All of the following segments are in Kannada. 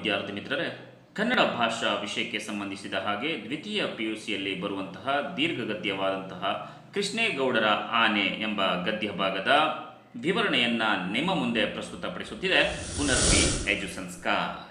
ವಿದ್ಯಾರ್ಥಿ ಮಿತ್ರರೇ, ಕನ್ನಡ ಭಾಷಾ ವಿಷಯಕ್ಕೆ ಸಂಬಂಧಿಸಿದ ಹಾಗೆ ದ್ವಿತೀಯ ಪಿ ಯು ಸಿಯಲ್ಲಿ ಬರುವಂತಹ ದೀರ್ಘಗದ್ಯವಾದಂತಹ ಕೃಷ್ಣೇಗೌಡರ ಆನೆ ಎಂಬ ಗದ್ಯ ಭಾಗದ ವಿವರಣೆಯನ್ನ ನಿಮ್ಮ ಮುಂದೆ ಪ್ರಸ್ತುತಪಡಿಸುತ್ತಿದೆ. ಪುನರ್ವಿ ಎಜು ಸಂಸ್ಕಾರ.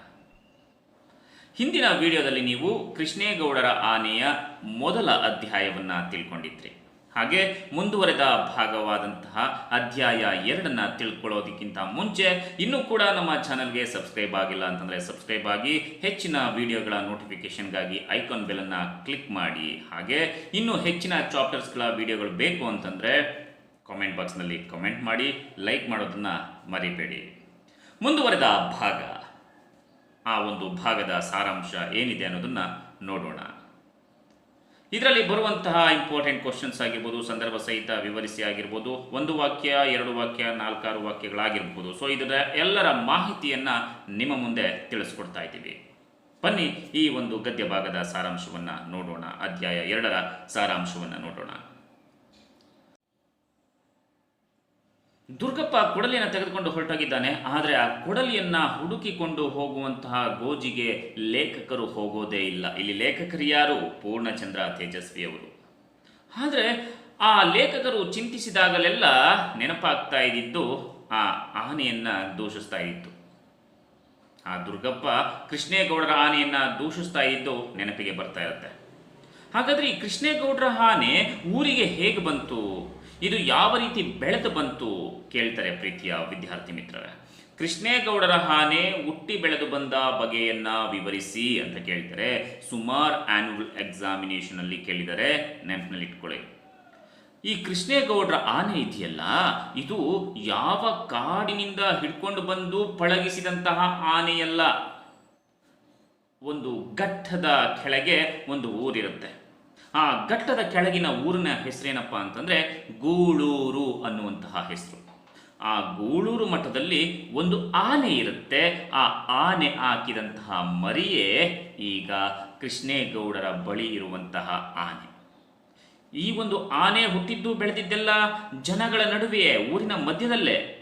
ಹಿಂದಿನ ವಿಡಿಯೋದಲ್ಲಿ ನೀವು ಕೃಷ್ಣೇಗೌಡರ ಆನೆಯ ಮೊದಲ ಅಧ್ಯಾಯವನ್ನ ತಿಳ್ಕೊಂಡಿದ್ರಿ. ಹಾಗೆ ಮುಂದುವರೆದ ಭಾಗವಾದಂತಹ ಅಧ್ಯಾಯ ಎರಡನ್ನ ತಿಳ್ಕೊಳ್ಳೋದಕ್ಕಿಂತ ಮುಂಚೆ ಇನ್ನೂ ಕೂಡ ನಮ್ಮ ಚಾನಲ್ಗೆ ಸಬ್ಸ್ಕ್ರೈಬ್ ಆಗಿಲ್ಲ ಅಂತಂದರೆ ಸಬ್ಸ್ಕ್ರೈಬ್ ಆಗಿ ಹೆಚ್ಚಿನ ವಿಡಿಯೋಗಳ ನೋಟಿಫಿಕೇಶನ್ಗಾಗಿ ಐಕಾನ್ ಬೆಲನ್ನು ಕ್ಲಿಕ್ ಮಾಡಿ. ಹಾಗೆ ಇನ್ನೂ ಹೆಚ್ಚಿನ ಚಾಪ್ಟರ್ಸ್ಗಳ ವಿಡಿಯೋಗಳು ಬೇಕು ಅಂತಂದರೆ ಕಾಮೆಂಟ್ ಬಾಕ್ಸ್ನಲ್ಲಿ ಕಮೆಂಟ್ ಮಾಡಿ, ಲೈಕ್ ಮಾಡೋದನ್ನು ಮರಿಬೇಡಿ. ಮುಂದುವರೆದ ಭಾಗ. ಆ ಒಂದು ಭಾಗದ ಸಾರಾಂಶ ಏನಿದೆ ಅನ್ನೋದನ್ನು ನೋಡೋಣ. ಇದರಲ್ಲಿ ಬರುವಂತಹ ಇಂಪಾರ್ಟೆಂಟ್ ಕ್ವಶನ್ಸ್ ಆಗಿರ್ಬೋದು, ಸಂದರ್ಭ ಸಹಿತ ವಿವರಿಸಿ ಆಗಿರ್ಬೋದು, ಒಂದು ವಾಕ್ಯ, ಎರಡು ವಾಕ್ಯ, ನಾಲ್ಕಾರು ವಾಕ್ಯಗಳಾಗಿರ್ಬೋದು. ಸೊ ಇದರ ಎಲ್ಲರ ಮಾಹಿತಿಯನ್ನು ನಿಮ್ಮ ಮುಂದೆ ತಿಳಿಸ್ಕೊಡ್ತಾ ಇದ್ದೀವಿ. ಬನ್ನಿ ಈ ಒಂದು ಗದ್ಯ ಭಾಗದ ಸಾರಾಂಶವನ್ನು ನೋಡೋಣ. ಅಧ್ಯಾಯ ಎರಡರ ಸಾರಾಂಶವನ್ನು ನೋಡೋಣ. ದುರ್ಗಪ್ಪ ಕೊಡಲಿಯನ್ನು ತೆಗೆದುಕೊಂಡು ಹೊರಟೋಗಿದ್ದಾನೆ. ಆದರೆ ಆ ಕೊಡಲಿಯನ್ನ ಹುಡುಕಿಕೊಂಡು ಹೋಗುವಂತಹ ಗೋಜಿಗೆ ಲೇಖಕರು ಹೋಗೋದೇ ಇಲ್ಲ. ಇಲ್ಲಿ ಲೇಖಕರು ಯಾರು? ಪೂರ್ಣಚಂದ್ರ ತೇಜಸ್ವಿಯವರು. ಆದರೆ ಆ ಲೇಖಕರು ಚಿಂತಿಸಿದಾಗಲೆಲ್ಲ ನೆನಪಾಗ್ತಾ ಇದ್ದಿದ್ದು ಆ ಆನೆಯನ್ನು ದೂಷಿಸ್ತಾ ಇತ್ತು. ಆ ದುರ್ಗಪ್ಪ ಕೃಷ್ಣೇಗೌಡರ ಆನೆಯನ್ನು ದೂಷಿಸ್ತಾ ಇದ್ದು ನೆನಪಿಗೆ ಬರ್ತಾ ಇರುತ್ತೆ. ಹಾಗಾದ್ರೆ ಈ ಕೃಷ್ಣೇಗೌಡರ ಆನೆ ಊರಿಗೆ ಹೇಗೆ ಬಂತು? ಇದು ಯಾವ ರೀತಿ ಬೆಳೆದು ಬಂತು ಕೇಳ್ತಾರೆ ಪ್ರೀತಿಯ ವಿದ್ಯಾರ್ಥಿ ಮಿತ್ರರೇ. ಕೃಷ್ಣೇಗೌಡರ ಹಾನೆ ಹುಟ್ಟಿ ಬೆಳೆದು ಬಂದ ಬಗೆಯನ್ನ ವಿವರಿಸಿ ಅಂತ ಕೇಳ್ತಾರೆ. ಸುಮಾರ್ ಆನ್ಯುವಲ್ ಎಕ್ಸಾಮಿನೇಷನ್ ಅಲ್ಲಿ ಕೇಳಿದರೆ ನೆನಪಿನಲ್ಲಿ ಇಟ್ಕೊಳ್ಳಿ ಈ ಕೃಷ್ಣೇಗೌಡರ ಆನೆ ಇದೆಯಲ್ಲ, ಇದು ಯಾವ ಕಾಡಿನಿಂದ ಹಿಡ್ಕೊಂಡು ಬಂದು ಪಳಗಿಸಿದಂತಹ ಆನೆಯಲ್ಲ? ಒಂದು ಘಟ್ಟದ ಕೆಳಗೆ ಒಂದು ಊರಿರುತ್ತೆ. ಆ ಘಟ್ಟದ ಕೆಳಗಿನ ಊರಿನ ಹೆಸರೇನಪ್ಪ ಅಂತಂದ್ರೆ ಗೂಳೂರು ಅನ್ನುವಂತಹ ಹೆಸರು. ಆ ಗೂಳೂರು ಮಠದಲ್ಲಿ ಒಂದು ಆನೆ ಇರುತ್ತೆ. ಆ ಆನೆ ಹಾಕಿದಂತಹ ಮರಿಯೇ ಈಗ ಕೃಷ್ಣೇಗೌಡರ ಬಳಿ ಇರುವಂತಹ ಆನೆ. ಈ ಒಂದು ಆನೆ ಹುಟ್ಟಿದ್ದು ಬೆಳೆದಿದ್ದೆಲ್ಲ ಜನಗಳ ನಡುವೆಯೇ, ಊರಿನ ಮಧ್ಯದಲ್ಲೇ.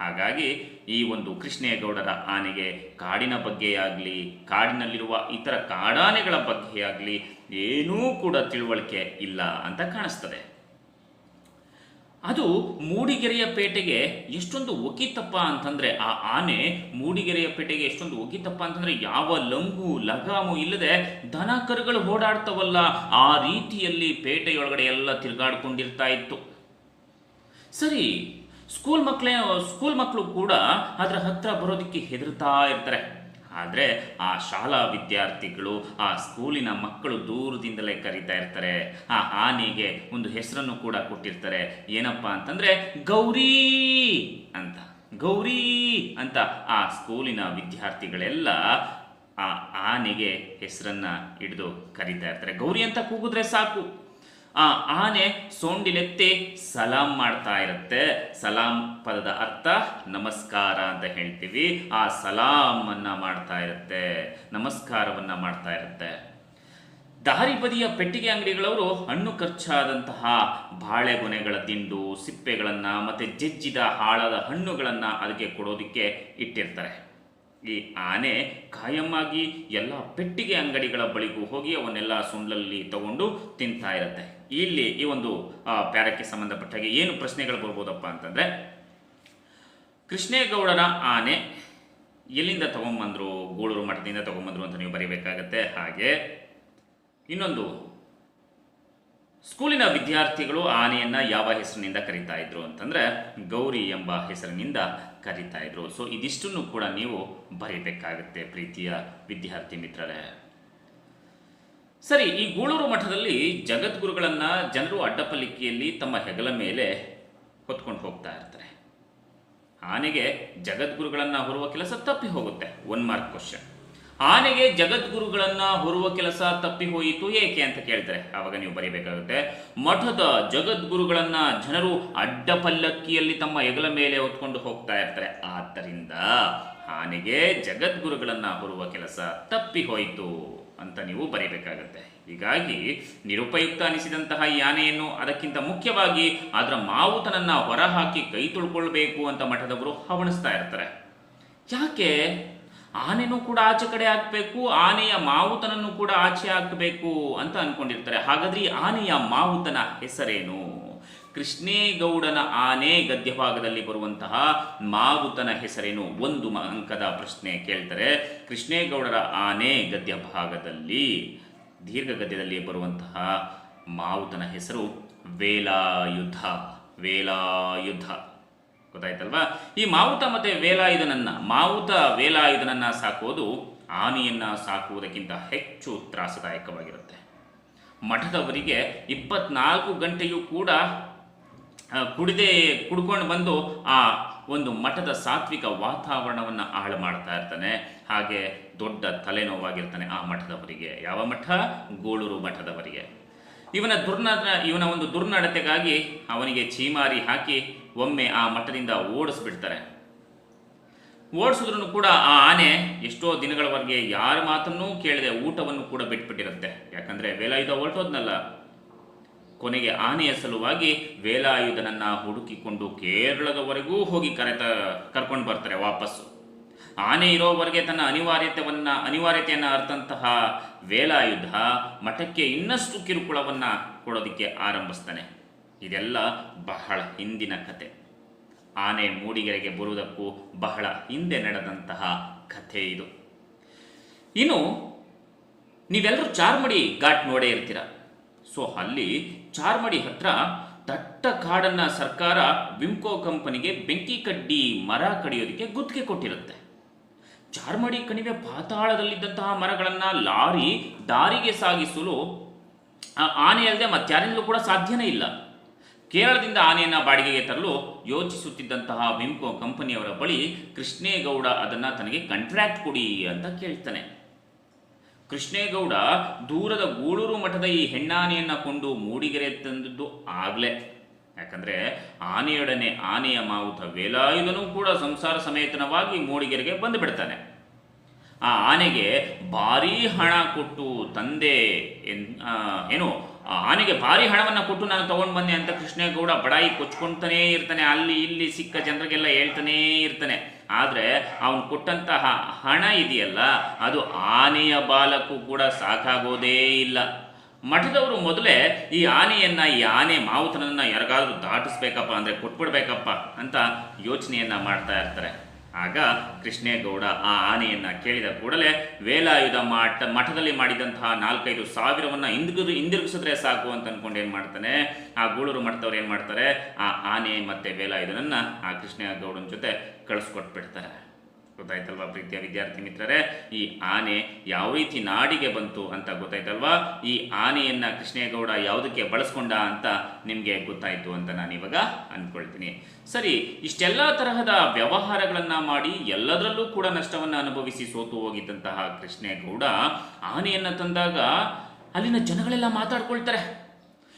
ಹಾಗಾಗಿ ಈ ಒಂದು ಕೃಷ್ಣೇಗೌಡರ ಆನೆಗೆ ಕಾಡಿನ ಬಗ್ಗೆಯಾಗಲಿ, ಕಾಡಿನಲ್ಲಿರುವ ಇತರ ಕಾಡಾನೆಗಳ ಬಗ್ಗೆಯಾಗಲಿ ಏನೂ ಕೂಡ ತಿಳುವಳಿಕೆ ಇಲ್ಲ ಅಂತ ಕಾಣಿಸ್ತದೆ. ಅದು ಮೂಡಿಗೆರೆಯ ಪೇಟೆಗೆ ಎಷ್ಟೊಂದು ಒಗಿತಪ್ಪ ಅಂತಂದರೆ ಆ ಆನೆ ಮೂಡಿಗೆರೆಯ ಪೇಟೆಗೆ ಎಷ್ಟೊಂದು ಒಗಿತಪ್ಪ ಅಂತಂದರೆ ಯಾವ ಲಂಗು, ಲಗಾಮು ಇಲ್ಲದೆ ದನ ಕರುಗಳು ಓಡಾಡ್ತವಲ್ಲ, ಆ ರೀತಿಯಲ್ಲಿ ಪೇಟೆಯೊಳಗಡೆ ಎಲ್ಲ ತಿರುಗಾಡ್ಕೊಂಡಿರ್ತಾ ಇತ್ತು. ಸರಿ ಸ್ಕೂಲ್ ಮಕ್ಕಳೇ ಸ್ಕೂಲ್ ಮಕ್ಕಳು ಕೂಡ ಅದರ ಹತ್ರ ಬರೋದಕ್ಕೆ ಹೆದರ್ತಾ ಇರ್ತಾರೆ. ಆದರೆ ಆ ಶಾಲಾ ವಿದ್ಯಾರ್ಥಿಗಳು, ಆ ಸ್ಕೂಲಿನ ಮಕ್ಕಳು ದೂರದಿಂದಲೇ ಕರೀತಾ ಇರ್ತಾರೆ. ಆ ಆನೆಗೆ ಒಂದು ಹೆಸರನ್ನು ಕೂಡ ಕೊಟ್ಟಿರ್ತಾರೆ. ಏನಪ್ಪ ಅಂತಂದರೆ, ಗೌರಿ ಅಂತ ಗೌರಿ ಅಂತ ಆ ಸ್ಕೂಲಿನ ವಿದ್ಯಾರ್ಥಿಗಳೆಲ್ಲ ಆ ಆನೆಗೆ ಹೆಸರನ್ನು ಹಿಡಿದು ಕರೀತಾ ಇರ್ತಾರೆ. ಗೌರಿ ಅಂತ ಕೂಗಿದ್ರೆ ಸಾಕು. ಆ ಆನೆ ಸೊಂಡಿಲೆತ್ತಿ ಸಲಾಂ ಮಾಡ್ತಾ ಇರುತ್ತೆ. ಸಲಾಂ ಪದದ ಅರ್ಥ ನಮಸ್ಕಾರ ಅಂತ ಹೇಳ್ತೀವಿ. ಆ ಸಲಾಂ ಅನ್ನ ಮಾಡ್ತಾ ಇರುತ್ತೆ. ನಮಸ್ಕಾರವನ್ನ ಮಾಡ್ತಾ ಇರುತ್ತೆ. ದಾರಿ ಬದಿಯ ಪೆಟ್ಟಿಗೆ ಅಂಗಡಿಗಳವರು ಹಣ್ಣು ಖರ್ಚಾದಂತಹ ಬಾಳೆಗೊನೆಗಳ ದಿಂಡು, ಸಿಪ್ಪೆಗಳನ್ನು ಮತ್ತೆ ಜಜ್ಜಿದ ಹಾಳದ ಹಣ್ಣುಗಳನ್ನ ಅದಕ್ಕೆ ಕೊಡೋದಕ್ಕೆ ಇಟ್ಟಿರ್ತಾರೆ. ಈ ಆನೆ ಖಾಯಮಾಗಿ ಎಲ್ಲ ಪೆಟ್ಟಿಗೆ ಅಂಗಡಿಗಳ ಬಳಿಗೂ ಹೋಗಿ ಅವನ್ನೆಲ್ಲ ಸುಂಡ್ಲಲ್ಲಿ ತಗೊಂಡು ತಿಂತಾ ಇರುತ್ತೆ. ಇಲ್ಲಿ ಈ ಒಂದು ಪ್ಯಾರಕ್ಕೆ ಸಂಬಂಧಪಟ್ಟ ಹಾಗೆ ಏನು ಪ್ರಶ್ನೆಗಳು ಬರ್ಬೋದಪ್ಪ ಅಂತಂದ್ರೆ ಕೃಷ್ಣೇಗೌಡರ ಆನೆ ಎಲ್ಲಿಂದ ತಗೊಂಬಂದ್ರು, ಗೂಳೂರು ಮಠದಿಂದ ತಗೊಂಬಂದ್ರು ಅಂತ ನೀವು ಬರೀಬೇಕಾಗತ್ತೆ. ಹಾಗೆ ಇನ್ನೊಂದು, ಸ್ಕೂಲಿನ ವಿದ್ಯಾರ್ಥಿಗಳು ಆನೆಯನ್ನು ಯಾವ ಹೆಸರಿನಿಂದ ಕರಿತಾ ಇದ್ರು ಅಂತಂದ್ರೆ, ಗೌರಿ ಎಂಬ ಹೆಸರಿನಿಂದ ಕರೀತಾ ಇದ್ರು. ಸೊ ಇದಿಷ್ಟನ್ನು ಕೂಡ ನೀವು ಬರೀಬೇಕಾಗತ್ತೆ ಪ್ರೀತಿಯ ವಿದ್ಯಾರ್ಥಿ ಮಿತ್ರರೇ. ಸರಿ, ಈ ಗೂಳೂರು ಮಠದಲ್ಲಿ ಜಗದ್ಗುರುಗಳನ್ನು ಜನರು ಅಡ್ಡಪಲ್ಲಿಕೆಯಲ್ಲಿ ತಮ್ಮ ಹೆಗಲ ಮೇಲೆ ಹೊತ್ಕೊಂಡು ಹೋಗ್ತಾ ಇರ್ತಾರೆ. ಆನೆಗೆ ಜಗದ್ಗುರುಗಳನ್ನು ಹೊರುವ ಕೆಲಸ ತಪ್ಪಿ ಹೋಗುತ್ತೆ. ಒನ್ ಮಾರ್ಕ್ ಕ್ವಶನ್ ಆನೆಗೆ ಜಗದ್ಗುರುಗಳನ್ನು ಹೊರುವ ಕೆಲಸ ತಪ್ಪಿ ಹೋಯಿತು ಏಕೆ ಅಂತ ಕೇಳ್ತಾರೆ ಆವಾಗ ನೀವು ಬರೀಬೇಕಾಗುತ್ತೆ, ಮಠದ ಜಗದ್ಗುರುಗಳನ್ನು ಜನರು ಅಡ್ಡಪಲ್ಲಕ್ಕಿಯಲ್ಲಿ ತಮ್ಮ ಹೆಗಲ ಮೇಲೆ ಹೊತ್ಕೊಂಡು ಹೋಗ್ತಾ ಇರ್ತಾರೆ. ಆದ್ದರಿಂದ ಆನೆಗೆ ಜಗದ್ಗುರುಗಳನ್ನು ಹೊರುವ ಕೆಲಸ ತಪ್ಪಿ ಹೋಯಿತು. ಅಂತ ನೀವು ಬರೀಬೇಕಾಗತ್ತೆ. ಹೀಗಾಗಿ ನಿರುಪಯುಕ್ತ ಅನಿಸಿದಂತಹ ಈ ಆನೆಯನ್ನು ಅದಕ್ಕಿಂತ ಮುಖ್ಯವಾಗಿ ಅದರ ಮಾವುತನನ್ನು ಹೊರಹಾಕಿ ಕೈ ತೊಳ್ಕೊಳ್ಬೇಕು ಅಂತ ಮಠದವರು ಹವಣಿಸ್ತಾ ಇರ್ತಾರೆ. ಯಾಕೆ? ಆನೆನೂ ಕೂಡ ಆಚೆ ಕಡೆ ಹಾಕಬೇಕು, ಆನೆಯ ಮಾವುತನನ್ನು ಕೂಡ ಆಚೆ ಹಾಕಬೇಕು ಅಂತ ಅನ್ಕೊಂಡಿರ್ತಾರೆ. ಹಾಗಾದ್ರೆ ಈ ಆನೆಯ ಮಾವುತನ ಹೆಸರೇನು? ಕೃಷ್ಣೇಗೌಡನ ಆನೆ ಗದ್ಯಭಾಗದಲ್ಲಿ ಬರುವಂತಹ ಮಾವುತನ ಹೆಸರೇನು? ಒಂದು ಅಂಕದ ಪ್ರಶ್ನೆ ಕೇಳ್ತಾರೆ. ಕೃಷ್ಣೇಗೌಡರ ಆನೆ ಗದ್ಯಭಾಗದಲ್ಲಿ ದೀರ್ಘ ಗದ್ಯದಲ್ಲಿ ಬರುವಂತಹ ಮಾವುತನ ಹೆಸರು ವೇಲಾಯುಧ ವೇಲಾಯುಧ. ಗೊತ್ತಾಯ್ತಲ್ವಾ? ಈ ಮಾವುತ ಮತ್ತೆ ವೇಲಾಯುಧನನ್ನ, ಮಾವುತ ವೇಲಾಯುಧನನ್ನ ಸಾಕುವುದು ಆನೆಯನ್ನ ಸಾಕುವುದಕ್ಕಿಂತ ಹೆಚ್ಚು ತ್ರಾಸದಾಯಕವಾಗಿರುತ್ತೆ. ಮಠದವರಿಗೆ ಇಪ್ಪತ್ನಾಲ್ಕು ಗಂಟೆಯೂ ಕೂಡ ಕುಡಿದೇ ಕುಡ್ಕೊಂಡು ಬಂದು ಆ ಒಂದು ಮಠದ ಸಾತ್ವಿಕ ವಾತಾವರಣವನ್ನು ಹಾಳು ಮಾಡ್ತಾ ಇರ್ತಾನೆ. ಹಾಗೆ ದೊಡ್ಡ ತಲೆನೋವಾಗಿರ್ತಾನೆ ಆ ಮಠದವರಿಗೆ. ಯಾವ ಮಠ? ಗೋಳೂರು ಮಠದವರಿಗೆ. ಇವನ ದುರ್ನಡ ಇವನ ಒಂದು ದುರ್ನಡತೆಗಾಗಿ ಅವನಿಗೆ ಚೀಮಾರಿ ಹಾಕಿ ಒಮ್ಮೆ ಆ ಮಠದಿಂದ ಓಡಿಸ್ಬಿಡ್ತಾರೆ. ಓಡಿಸಿದ್ರು ಕೂಡ ಆ ಆನೆ ಎಷ್ಟೋ ದಿನಗಳವರೆಗೆ ಯಾರ ಮಾತನ್ನೂ ಕೇಳದೆ ಊಟವನ್ನು ಕೂಡ ಬಿಟ್ಬಿಟ್ಟಿರುತ್ತೆ. ಯಾಕಂದ್ರೆ ವೇಲಾಯುಧ ಹೊರಟೋದ್ನಲ್ಲ. ಕೊನೆಗೆ ಆನೆಯ ಸಲುವಾಗಿ ವೇಲಾಯುಧನನ್ನ ಹುಡುಕಿಕೊಂಡು ಕೇರಳದವರೆಗೂ ಹೋಗಿ ಕರೆತ, ಕರ್ಕೊಂಡು ಬರ್ತಾರೆ ವಾಪಸ್ಸು. ಆನೆ ಇರೋವರೆಗೆ ತನ್ನ ಅನಿವಾರ್ಯತೆವನ್ನ, ಅನಿವಾರ್ಯತೆಯನ್ನು ಅರ್ಥಂತಹ ವೇಲಾಯುಧ ಮಠಕ್ಕೆ ಇನ್ನಷ್ಟು ಕಿರುಕುಳವನ್ನ ಕೊಡೋದಕ್ಕೆ ಆರಂಭಿಸ್ತಾನೆ. ಇದೆಲ್ಲ ಬಹಳ ಹಿಂದಿನ ಕತೆ. ಆನೆ ಮೂಡಿಗೆರೆಗೆ ಬರುವುದಕ್ಕೂ ಬಹಳ ಹಿಂದೆ ನಡೆದಂತಹ ಕಥೆ ಇದು. ಇನ್ನು ನೀವೆಲ್ಲರೂ ಚಾರ್ಮಡಿ ಘಾಟ್ ನೋಡೇ ಇರ್ತೀರ? ಸೊ ಅಲ್ಲಿ ಚಾರ್ಮಡಿ ಹತ್ರ ದಟ್ಟ ಕಾಡನ್ನ ಸರ್ಕಾರ ವಿಮ್ಕೋ ಕಂಪನಿಗೆ ಬೆಂಕಿ ಕಡ್ಡಿ ಮರ ಕಡಿಯೋದಕ್ಕೆ ಗುತ್ತಿಗೆ ಕೊಟ್ಟಿರುತ್ತೆ. ಚಾರ್ಮಡಿ ಕಣಿವೆ ಪಾತಾಳದಲ್ಲಿದ್ದಂತಹ ಮರಗಳನ್ನು ಲಾರಿ ದಾರಿಗೆ ಸಾಗಿಸಲು ಆನೆ ಅಲ್ಲದೆ ಮತ್ತಾರಿಂದಲೂ ಕೂಡ ಸಾಧ್ಯನೇ ಇಲ್ಲ. ಕೇರಳದಿಂದ ಆನೆಯನ್ನು ಬಾಡಿಗೆಗೆ ತರಲು ಯೋಚಿಸುತ್ತಿದ್ದಂತಹ ವಿಮ್ಕೋ ಕಂಪನಿಯವರ ಬಳಿ ಕೃಷ್ಣೇಗೌಡ ಅದನ್ನ ತನಗೆ ಕಾಂಟ್ರಾಕ್ಟ್ ಕೊಡಿ ಅಂತ ಕೇಳ್ತಾನೆ. ಕೃಷ್ಣೇಗೌಡ ದೂರದ ಗೂಳೂರು ಮಠದ ಈ ಹೆಣ್ಣಾನೆಯನ್ನು ಕೊಂಡು ಮೂಡಿಗೆರೆ ತಂದದ್ದು ಆಗ್ಲೇ. ಯಾಕಂದ್ರೆ ಆನೆಯೊಡನೆ ಆನೆಯ ಮಾವುತ ವೇಲಾಯುಧನೂ ಕೂಡ ಸಂಸಾರ ಸಮೇತನವಾಗಿ ಮೂಡಿಗೆರೆಗೆ ಬಂದು ಬಿಡ್ತಾನೆ. ಆ ಆನೆಗೆ ಭಾರೀ ಹಣ ಕೊಟ್ಟು ತಂದೆ ಏನು ಆನೆಗೆ ಭಾರಿ ಹಣವನ್ನು ಕೊಟ್ಟು ನಾನು ತಗೊಂಡು ಬಂದೆ ಅಂತ ಕೃಷ್ಣೇಗೌಡ ಬಡಾಯಿ ಕೊಚ್ಕೊಳ್ತಾನೇ ಇರ್ತಾನೆ. ಅಲ್ಲಿ ಇಲ್ಲಿ ಸಿಕ್ಕ ಜನರಿಗೆಲ್ಲ ಹೇಳ್ತಾನೇ ಇರ್ತಾನೆ. ಆದರೆ ಅವನು ಕೊಟ್ಟಂತಹ ಹಣ ಇದೆಯಲ್ಲ, ಅದು ಆನೆಯ ಬಾಲಕ್ಕೂ ಕೂಡ ಸಾಕಾಗೋದೇ ಇಲ್ಲ. ಮಠದವರು ಮೊದಲೇ ಈ ಆನೆಯನ್ನು, ಈ ಆನೆ ಮಾವುತನನ್ನು ಯಾರಿಗಾದರೂ ದಾಟಿಸ್ಬೇಕಪ್ಪ ಅಂದರೆ ಕೊಟ್ಬಿಡ್ಬೇಕಪ್ಪ ಅಂತ ಯೋಚನೆಯನ್ನು ಮಾಡ್ತಾ ಇರ್ತಾರೆ. ಆಗ ಕೃಷ್ಣೇಗೌಡ ಆ ಆನೆಯನ್ನು ಕೇಳಿದ ಕೂಡಲೇ ವೇಲಾಯುಧ ಮಠ ಮಠದಲ್ಲಿ ಮಾಡಿದಂತಹ ನಾಲ್ಕೈದು ಸಾವಿರವನ್ನು ಹಿಂದಿರು ಹಿಂದಿರುಗಿಸಿದ್ರೆ ಸಾಕು ಅಂತ ಅಂದ್ಕೊಂಡು ಏನು ಮಾಡ್ತಾನೆ? ಆ ಗೂಳೂರು ಮಠದವ್ರು ಏನು ಮಾಡ್ತಾರೆ? ಆ ಆನೆ ಮತ್ತೆ ವೇಲಾಯುಧನನ್ನ ಆ ಕೃಷ್ಣೇಗೌಡನ ಜೊತೆ ಕಳಿಸ್ಕೊಟ್ಬಿಡ್ತಾರೆ. ಗೊತ್ತಾಯ್ತಲ್ವಾ ಪ್ರೀತಿಯ ವಿದ್ಯಾರ್ಥಿ ಮಿತ್ರರೇ? ಈ ಆನೆ ಯಾವ ರೀತಿ ನಾಡಿಗೆ ಬಂತು ಅಂತ ಗೊತ್ತಾಯ್ತಲ್ವಾ? ಈ ಆನೆಯನ್ನ ಕೃಷ್ಣೇಗೌಡ ಯಾವುದಕ್ಕೆ ಬಳಸ್ಕೊಂಡ ಅಂತ ನಿಮಗೆ ಗೊತ್ತಾಯ್ತು ಅಂತ ನಾನು ಇವಾಗ ಅನ್ಕೊಳ್ತೀನಿ ಸರಿ, ಇಷ್ಟೆಲ್ಲ ತರಹದ ವ್ಯವಹಾರಗಳನ್ನ ಮಾಡಿ ಎಲ್ಲದರಲ್ಲೂ ಕೂಡ ನಷ್ಟವನ್ನು ಅನುಭವಿಸಿ ಸೋತು ಹೋಗಿದ್ದಂತಹ ಕೃಷ್ಣೇಗೌಡ ಆನೆಯನ್ನ ತಂದಾಗ ಅಲ್ಲಿನ ಜನಗಳೆಲ್ಲ ಮಾತಾಡ್ಕೊಳ್ತಾರೆ.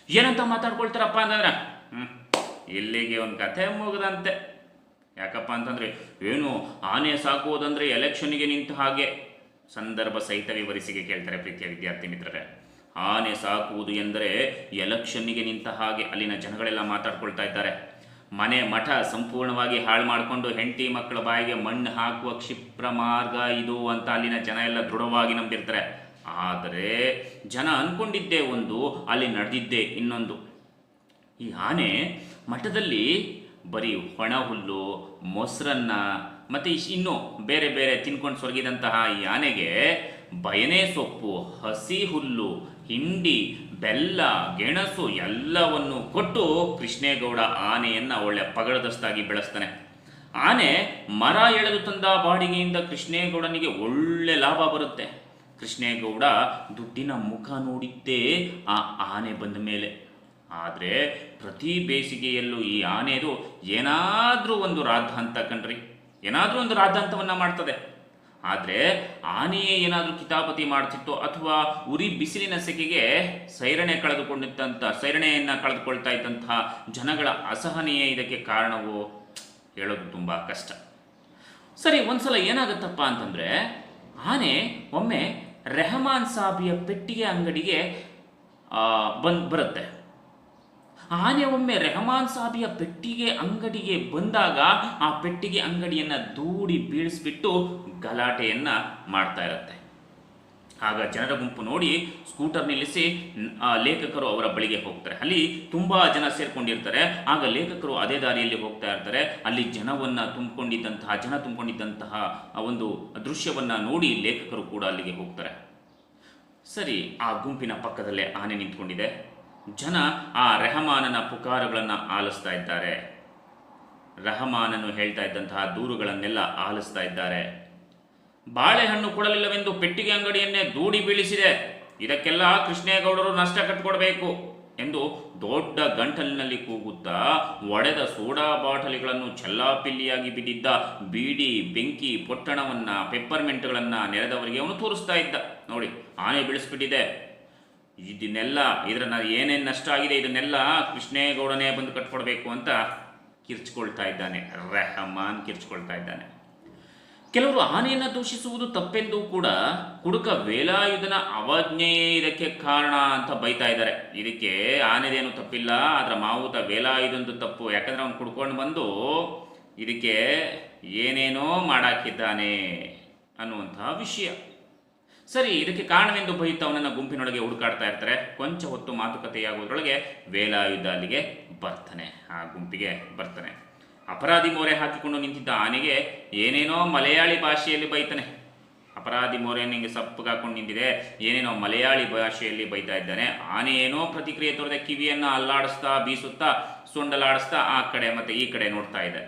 ಏನಂತ ಮಾತಾಡ್ಕೊಳ್ತಾರಪ್ಪ ಅಂತಂದ್ರೆ ಇಲ್ಲಿಗೆ ಒಂದು ಕಥೆ ಮುಗಿದಂತೆ. ಯಾಕಪ್ಪ ಅಂತಂದ್ರೆ, ಏನು ಆನೆ ಸಾಕುವುದಂದ್ರೆ ಎಲೆಕ್ಷನ್ಗೆ ನಿಂತ ಹಾಗೆ ಸಂದರ್ಭ ಸಹಿತ ವಿವರಿಸಿಗೆ ಕೇಳ್ತಾರೆ ಪ್ರೀತಿಯ ವಿದ್ಯಾರ್ಥಿ ಮಿತ್ರರೇ. ಆನೆ ಸಾಕುವುದು ಎಂದರೆ ಎಲೆಕ್ಷನ್ನಿಗೆ ನಿಂತ ಹಾಗೆ ಅಲ್ಲಿನ ಜನಗಳೆಲ್ಲ ಮಾತಾಡ್ಕೊಳ್ತಾ ಇದ್ದಾರೆ. ಮನೆ ಮಠ ಸಂಪೂರ್ಣವಾಗಿ ಹಾಳು ಮಾಡಿಕೊಂಡು ಹೆಂಡತಿ ಮಕ್ಕಳ ಬಾಯಿಗೆ ಮಣ್ಣು ಹಾಕುವ ಕ್ಷಿಪ್ರ ಮಾರ್ಗ ಇದು ಅಂತ ಅಲ್ಲಿನ ಜನ ಎಲ್ಲ ದೃಢವಾಗಿ ನಂಬಿರ್ತಾರೆ. ಆದರೆ ಜನ ಅಂದ್ಕೊಂಡಿದ್ದೇ ಒಂದು, ಅಲ್ಲಿ ನಡೆದಿದ್ದೇ ಇನ್ನೊಂದು. ಈ ಆನೆ ಮಠದಲ್ಲಿ ಬರೀ ಒಣ ಹುಲ್ಲು, ಮೊಸರನ್ನ ಮತ್ತು ಇನ್ನು ಬೇರೆ ಬೇರೆ ತಿನ್ಕೊಂಡು ಸೊರಗಿದಂತಹ ಈ ಆನೆಗೆ ಬಯನೆ ಸೊಪ್ಪು, ಹಸಿ ಹುಲ್ಲು, ಹಿಂಡಿ, ಬೆಲ್ಲ, ಗೆಣಸು ಎಲ್ಲವನ್ನು ಕೊಟ್ಟು ಕೃಷ್ಣೇಗೌಡ ಆನೆಯನ್ನು ಒಳ್ಳೆ ಪಗಡದಸ್ತಾಗಿ ಬೆಳೆಸ್ತಾನೆ. ಆನೆ ಮರ ಎಳೆದು ತಂದ ಬಾಡಿಗೆಯಿಂದ ಕೃಷ್ಣೇಗೌಡನಿಗೆ ಒಳ್ಳೆ ಲಾಭ ಬರುತ್ತೆ. ಕೃಷ್ಣೇಗೌಡ ದುಡ್ಡಿನ ಮುಖ ನೋಡಿದ್ದೇ ಆ ಆನೆ ಬಂದ ಮೇಲೆ. ಆದರೆ ಪ್ರತಿ ಬೇಸಿಗೆಯಲ್ಲೂ ಈ ಆನೆದು ಏನಾದರೂ ಒಂದು ರಾದ್ಧಾಂತ ಕಣ್ರಿ. ಏನಾದರೂ ಒಂದು ರಾದ್ಧಾಂತವನ್ನು ಮಾಡ್ತದೆ. ಆದರೆ ಆನೆಯೇ ಏನಾದರೂ ಕಿತಾಪತಿ ಮಾಡ್ತಿತ್ತೋ ಅಥವಾ ಉರಿ ಬಿಸಿಲಿನ ಸೆಕೆಗೆ ಸೈರಣೆ ಕಳೆದುಕೊಂಡಿದ್ದಂಥ ಸೈರಣೆಯನ್ನು ಕಳೆದುಕೊಳ್ತಾ ಇದ್ದಂಥ ಜನಗಳ ಅಸಹನೆಯೇ ಇದಕ್ಕೆ ಕಾರಣವೋ ಹೇಳೋದು ತುಂಬ ಕಷ್ಟ. ಸರಿ, ಒಂದ್ಸಲ ಏನಾಗುತ್ತಪ್ಪ ಅಂತಂದರೆ ಆನೆ ಒಮ್ಮೆ ರೆಹಮಾನ್ ಸಾಬಿಯ ಪೆಟ್ಟಿಗೆ ಅಂಗಡಿಗೆ ಬಂದು ಬರುತ್ತೆ. ಆನೆ ಒಮ್ಮೆ ರೆಹಮಾನ್ ಸಾಬಿಯ ಪೆಟ್ಟಿಗೆ ಅಂಗಡಿಗೆ ಬಂದಾಗ ಆ ಪೆಟ್ಟಿಗೆ ಅಂಗಡಿಯನ್ನ ದೂಡಿ ಬೀಳಿಸ್ಬಿಟ್ಟು ಗಲಾಟೆಯನ್ನ ಮಾಡ್ತಾ ಇರುತ್ತೆ. ಆಗ ಜನರ ಗುಂಪು ನೋಡಿ ಸ್ಕೂಟರ್ ನಿಲ್ಲಿಸಿ ಆ, ಲೇಖಕರು ಅವರ ಬಳಿಗೆ ಹೋಗ್ತಾರೆ. ಅಲ್ಲಿ ತುಂಬಾ ಜನ ಸೇರ್ಕೊಂಡಿರ್ತಾರೆ. ಆಗ ಲೇಖಕರು ಅದೇ ದಾರಿಯಲ್ಲಿ ಹೋಗ್ತಾ ಇರ್ತಾರೆ. ಅಲ್ಲಿ ಜನವನ್ನ ತುಂಬಿಕೊಂಡಿದ್ದಂತಹ, ಜನ ತುಂಬಿಕೊಂಡಿದ್ದಂತಹ ಒಂದು ದೃಶ್ಯವನ್ನ ನೋಡಿ ಲೇಖಕರು ಕೂಡ ಅಲ್ಲಿಗೆ ಹೋಗ್ತಾರೆ. ಸರಿ, ಆ ಗುಂಪಿನ ಪಕ್ಕದಲ್ಲೇ ಆನೆ ನಿಂತ್ಕೊಂಡಿದೆ. ಜನ ಆ ರೆಹಮಾನನ ಪುಕಾರುಗಳನ್ನು ಆಲಿಸ್ತಾ ಇದ್ದಾರೆ. ರಹಮಾನನು ಹೇಳ್ತಾ ಇದ್ದಂತಹ ದೂರುಗಳನ್ನೆಲ್ಲ ಆಲಿಸ್ತಾ ಇದ್ದಾರೆ. ಬಾಳೆಹಣ್ಣು ಕೊಡಲಿಲ್ಲವೆಂದು ಪೆಟ್ಟಿಗೆ ಅಂಗಡಿಯನ್ನೇ ದೂಡಿ ಬೀಳಿಸಿದೆ. ಇದಕ್ಕೆಲ್ಲ ಕೃಷ್ಣೇಗೌಡರು ನಷ್ಟ ಕಟ್ಟಿಕೊಡಬೇಕು ಎಂದು ದೊಡ್ಡ ಗಂಟಲಿನಲ್ಲಿ ಕೂಗುತ್ತಾ ಒಡೆದ ಸೋಡಾ ಬಾಟಲಿಗಳನ್ನು ಚೆಲ್ಲಾಪಿಲ್ಲಿಯಾಗಿ ಬಿದ್ದಿದ್ದ ಬೀಡಿ, ಬೆಂಕಿ, ಪೊಟ್ಟಣವನ್ನ ಪೆಪ್ಪರ್ಮೆಂಟ್ಗಳನ್ನ ನೆರೆದವರಿಗೆ ಅವನು ತೋರಿಸ್ತಾ ಇದ್ದ. ನೋಡಿ, ಆನೆ ಬೀಳಿಸ್ಬಿಟ್ಟಿದೆ. ಇದನ್ನೆಲ್ಲ, ಇದರ ಏನೇನು ನಷ್ಟ ಆಗಿದೆ, ಇದನ್ನೆಲ್ಲ ಕೃಷ್ಣೇಗೌಡನೇ ಬಂದು ಕಟ್ಕೊಡ್ಬೇಕು ಅಂತ ಕಿರ್ಚ್ಕೊಳ್ತಾ ಇದ್ದಾನೆ. ರೆಹಮಾನ್ ಕಿರ್ಚ್ಕೊಳ್ತಾ ಇದ್ದಾನೆ. ಕೆಲವರು ಆನೆಯನ್ನು ದೂಷಿಸುವುದು ತಪ್ಪೆಂದು ಕೂಡ ಕುಡುಕ ವೇಲಾಯುಧನ ಅವಜ್ಞೆಯೇ ಇದಕ್ಕೆ ಕಾರಣ ಅಂತ ಬೈತಾ ಇದ್ದಾರೆ. ಇದಕ್ಕೆ ಆನೆದೇನು ತಪ್ಪಿಲ್ಲ ಅದರ ಮಾವುತ ವೇಲಾಯುಧಂದು ತಪ್ಪು. ಯಾಕಂದ್ರೆ ಅವನು ಕುಡ್ಕೊಂಡು ಬಂದು ಇದಕ್ಕೆ ಏನೇನೋ ಮಾಡಾಕಿದ್ದಾನೆ ಅನ್ನುವಂತಹ ವಿಷಯ. ಸರಿ, ಇದಕ್ಕೆ ಕಾರಣವೆಂದು ಬೈಯುತ್ತಾ ಅವನನ್ನು ಗುಂಪಿನೊಳಗೆ ಹುಡುಕಾಡ್ತಾ ಇರ್ತಾರೆ. ಕೊಂಚ ಹೊತ್ತು ಮಾತುಕತೆಯಾಗುವುದರೊಳಗೆ ವೇಲಾಯುಧ ಅಲ್ಲಿಗೆ ಬರ್ತಾನೆ, ಆ ಗುಂಪಿಗೆ ಬರ್ತಾನೆ. ಅಪರಾಧಿ ಮೋರೆ ಹಾಕಿಕೊಂಡು ನಿಂತಿದ್ದ ಆನೆಗೆ ಏನೇನೋ ಮಲಯಾಳಿ ಭಾಷೆಯಲ್ಲಿ ಬೈತಾನೆ. ಅಪರಾಧಿ ಮೋರೆ ನಿಂಗೆ ಸಪ್ಪಗಾಕೊಂಡು ನಿಂತಿದೆ, ಏನೇನೋ ಮಲಯಾಳಿ ಭಾಷೆಯಲ್ಲಿ ಬೈತಾ ಇದ್ದಾನೆ. ಆನೆ ಏನೋ ಪ್ರತಿಕ್ರಿಯೆ ತೋರದೆ ಕಿವಿಯನ್ನು ಅಲ್ಲಾಡಿಸ್ತಾ, ಬೀಸುತ್ತಾ, ಸೊಂಡಲಾಡಿಸ್ತಾ ಆ ಕಡೆ ಮತ್ತೆ ಈ ಕಡೆ ನೋಡ್ತಾ ಇದೆ.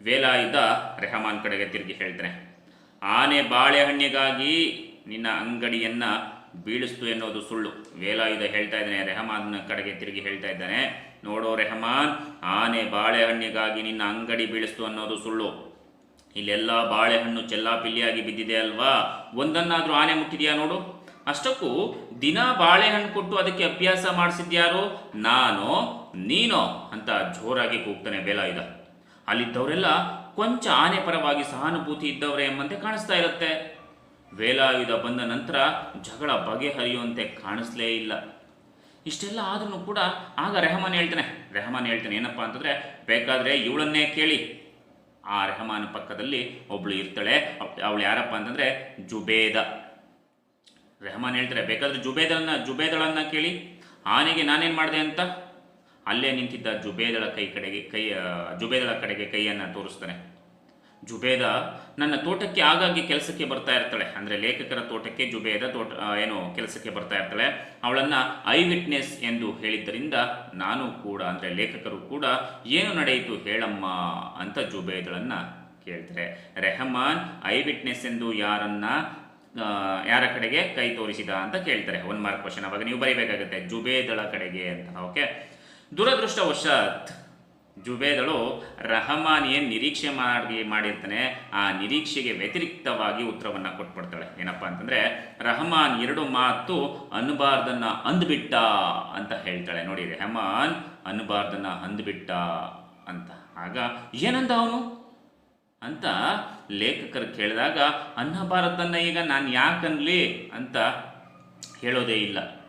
ವೇಲಾಯುಧ ರೆಹಮಾನ್ ಕಡೆಗೆ ತಿರುಗಿ ಹೇಳ್ತಾನೆ, ಆನೆ ಬಾಳೆಹಣ್ಣಿಗಾಗಿ ನಿನ್ನ ಅಂಗಡಿಯನ್ನ ಬೀಳಿಸ್ತು ಎನ್ನುವುದು ಸುಳ್ಳು. ವೇಲಾಯುಧ ಹೇಳ್ತಾ ಇದ್ದಾನೆ ರೆಹಮಾನ್ ಕಡೆಗೆ ತಿರುಗಿ ಹೇಳ್ತಾ ಇದ್ದಾನೆ. ನೋಡೋ ರೆಹಮಾನ್, ಆನೆ ಬಾಳೆಹಣ್ಣಿಗಾಗಿ ನಿನ್ನ ಅಂಗಡಿ ಬೀಳಿಸ್ತು ಅನ್ನೋದು ಸುಳ್ಳು. ಇಲ್ಲೆಲ್ಲ ಬಾಳೆಹಣ್ಣು ಚೆಲ್ಲಾಪಿಲ್ಲಿಯಾಗಿ ಬಿದ್ದಿದೆ ಅಲ್ವಾ? ಒಂದನ್ನಾದರೂ ಆನೆ ಮುಟ್ಟಿದೆಯಾ ನೋಡು? ಅಷ್ಟಕ್ಕೂ ದಿನ ಬಾಳೆಹಣ್ಣು ಕೊಟ್ಟು ಅದಕ್ಕೆ ಅಭ್ಯಾಸ ಮಾಡಿಸಿದ್ಯಾರು? ನಾನು, ನೀನೋ ಅಂತ ಜೋರಾಗಿ ಕೂಗ್ತಾನೆ ವೇಲಾಯುಧ. ಅಲ್ಲಿದ್ದವರೆಲ್ಲ ಕೊಂಚ ಆನೆ ಪರವಾಗಿ ಸಹಾನುಭೂತಿ ಇದ್ದವರೇ ಎಂಬಂತೆ ಕಾಣಿಸ್ತಾ ಇರುತ್ತೆ. ವೇಲಾಯುಧ ಬಂದ ನಂತರ ಜಗಳ ಬಗೆಹರಿಯುವಂತೆ ಕಾಣಿಸ್ಲೇ ಇಲ್ಲ. ಇಷ್ಟೆಲ್ಲ ಆದ್ರೂ ಕೂಡ ಆಗ ರೆಹಮಾನ್ ಹೇಳ್ತಾನೆ ರೆಹಮಾನ್ ಹೇಳ್ತಾನೆ, ಏನಪ್ಪ ಅಂತಂದ್ರೆ ಬೇಕಾದ್ರೆ ಇವಳನ್ನೇ ಕೇಳಿ. ಆ ರೆಹಮಾನ್ ಪಕ್ಕದಲ್ಲಿ ಒಬ್ಳು ಇರ್ತಾಳೆ, ಅವಳು ಯಾರಪ್ಪ ಅಂತಂದ್ರೆ ಜುಬೇದ. ರೆಹಮಾನ್ ಹೇಳ್ತಾರೆ, ಬೇಕಾದ್ರೆ ಜುಬೇದಳನ್ನ ಜುಬೇದಳನ್ನ ಕೇಳಿ. ಆನೆಗೆ ನಾನೇನು ಮಾಡಿದೆ ಅಂತ? ಅಲ್ಲೇ ನಿಂತಿದ್ದ ಜುಬೇದಳ ಕೈ ಕಡೆಗೆ, ಕೈ ಜುಬೇದಳ ಕಡೆಗೆ ಕೈಯನ್ನು ತೋರಿಸ್ತಾನೆ. ಜುಬೇದ ನನ್ನ ತೋಟಕ್ಕೆ ಆಗಾಗ್ಗೆ ಕೆಲಸಕ್ಕೆ ಬರ್ತಾ ಇರ್ತಾಳೆ. ಅಂದರೆ ಲೇಖಕರ ತೋಟಕ್ಕೆ ಜುಬೇದ ತೋಟ ಏನು ಕೆಲಸಕ್ಕೆ ಬರ್ತಾ ಇರ್ತಾಳೆ. ಅವಳನ್ನ ಐ ವಿಟ್ನೆಸ್ ಎಂದು ಹೇಳಿದ್ದರಿಂದ ನಾನು ಕೂಡ, ಅಂದರೆ ಲೇಖಕರು ಕೂಡ, ಏನು ನಡೆಯಿತು ಹೇಳಮ್ಮ ಅಂತ ಜುಬೇದಳನ್ನ ಕೇಳ್ತಾರೆ. ರೆಹಮಾನ್, ಐ ವಿಟ್ನೆಸ್ ಎಂದು ಯಾರನ್ನ ಯಾರ ಕಡೆಗೆ ಕೈ ತೋರಿಸಿದ ಅಂತ ಕೇಳ್ತಾರೆ. ಒನ್ ಮಾರ್ಕ್ ಕ್ವಶನ್ ಅವಾಗ ನೀವು ಬರೀಬೇಕಾಗುತ್ತೆ ಜುಬೇದಳ ಕಡೆಗೆ ಅಂತ. ಓಕೆ ದುರದೃಷ್ಟವಶಾತ್ ಜುಬೇದಳು ರಹಮಾನ್ ಏನು ನಿರೀಕ್ಷೆ ಮಾಡಿ ಮಾಡಿರ್ತಾನೆ, ಆ ನಿರೀಕ್ಷೆಗೆ ವ್ಯತಿರಿಕ್ತವಾಗಿ ಉತ್ತರವನ್ನು ಕೊಟ್ಬಿಡ್ತಾಳೆ. ಏನಪ್ಪ ಅಂತಂದ್ರೆ, ರಹಮಾನ್ ಎರಡು ಮಾತು ಅನ್ಬಾರ್ದನ್ನ ಅಂದ್ಬಿಟ್ಟ ಅಂತ ಹೇಳ್ತಾಳೆ. ನೋಡಿ, ರೆಹಮಾನ್ ಅನ್ಬಾರ್ದನ್ನ ಅಂದ್ಬಿಟ್ಟ ಅಂತ. ಆಗ ಏನಂದ ಅವನು? ಅಂತ ಲೇಖಕರು ಕೇಳಿದಾಗ ಅನ್ನಬಾರದನ್ನ ಈಗ ನಾನು ಯಾಕನ್ಲಿ ಅಂತ ಹೇಳೋದೇ ಇಲ್ಲ.